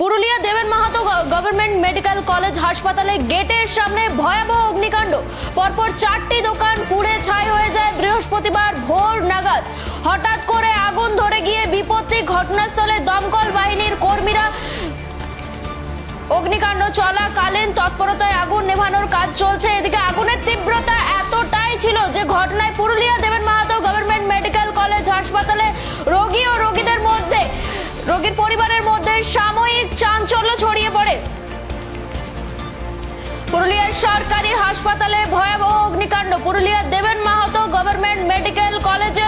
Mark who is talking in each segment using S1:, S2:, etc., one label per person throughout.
S1: Purulia Deben Mahato government medical college হাসপাতালে গেটের সামনে ভয়াবহ অগ্নিকাণ্ড। পরপর চারটি দোকান পুড়ে ছাই হয়ে যায় বৃহস্পতিবার ভোর নাগাদ। হঠাৎ করে আগুন ধরে গিয়ে বিপত্তি ঘটনাস্থলে দমকল বাহিনীর কর্মীরা অগ্নিকাণ্ড চলাকালীন তৎপরতায় আগুন নেভানোর কাজ চলছে। এদিকে আগুনের তীব্রতা এতটাই ছিল যে ঘটনায় Purulia Deben Mahato government medical college হাসপাতালে রোগী ও মধ্যে রোগীর পরিবারের মধ্যে সাময়িক চাঞ্চল্য ছড়িয়ে পড়ে। পুরুলিয়ার সরকারি হাসপাতালে ভয়াবহ অগ্নিকাণ্ড। পুরুলিয়ার দেবেন মাহাতো গভর্নমেন্ট মেডিকেল কলেজে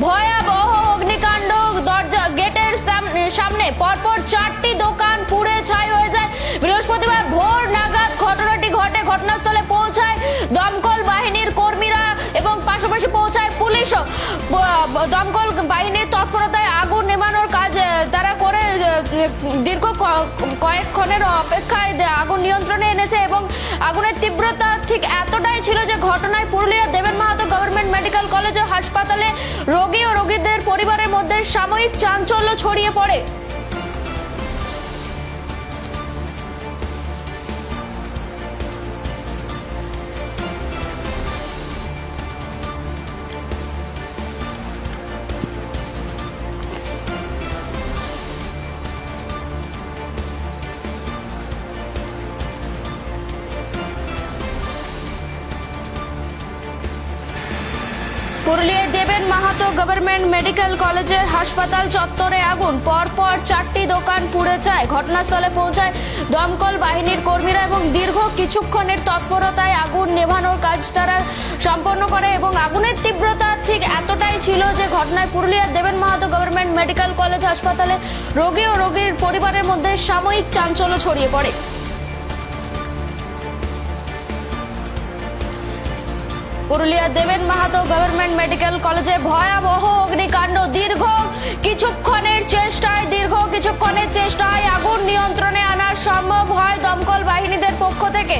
S1: ভয়াবহ অগ্নিকাণ্ড। দরজা গেটের সাম- সামনে পরপর চারটি দোকান পুড়ে ছাই হয়ে যায়। বৃহস্পতিবার ভোর নাগাদ ঘটনাটি ঘটে। ঘটনাস্থলে পৌঁছায় দমকল বাহিনীর কর্মীরা এবং পাশাপাশি পৌঁছায় পুলিশও। দমকল বাহিনীর তৎপরতায় দীর্ঘ ক- কয়েকক্ষণের অপেক্ষায় আগুন নিয়ন্ত্রণে এনেছে এবং আগুনের তীব্রতা ঠিক এতটাই ছিল যে ঘটনায় Purulia Deben Mahato government medical college ও হাসপাতালে রোগী ও রোগীদের পরিবারের মধ্যে সাময়িক চাঞ্চল্য ছড়িয়ে পড়ে। পুরুলিয়ায় দেবেন মাহাতো গভর্নমেন্ট মেডিকেল কলেজের হাসপাতাল চত্বরে আগুন। পরপর চারটি দোকান পুড়ে যায়। ঘটনাস্থলে পৌঁছায় দমকল বাহিনীর কর্মীরা এবং দীর্ঘ কিছুক্ষণের তৎপরতায় আগুন নেভানোর কাজ তারা সম্পন্ন করে এবং আগুনের তীব্রতা ঠিক এতটাই ছিল যে ঘটনায় পুরুলিয়ার দেবেন মাহাতো গভর্নমেন্ট মেডিকেল কলেজ হাসপাতালে রোগী ও রোগীর পরিবারের মধ্যে সাময়িক চাঞ্চল্য ছড়িয়ে পড়ে। পুরুলিয়া দেবেন মাহাতো গভর্নমেন্ট মেডিকেল কলেজে ভয়াবহ অগ্নিকাণ্ড, দীর্ঘ কিছুক্ষণের চেষ্টায়, দীর্ঘ কিছুক্ষণের চেষ্টায় আগুন নিয়ন্ত্রণে আনা সম্ভব হয় দমকল বাহিনীদের পক্ষ থেকে।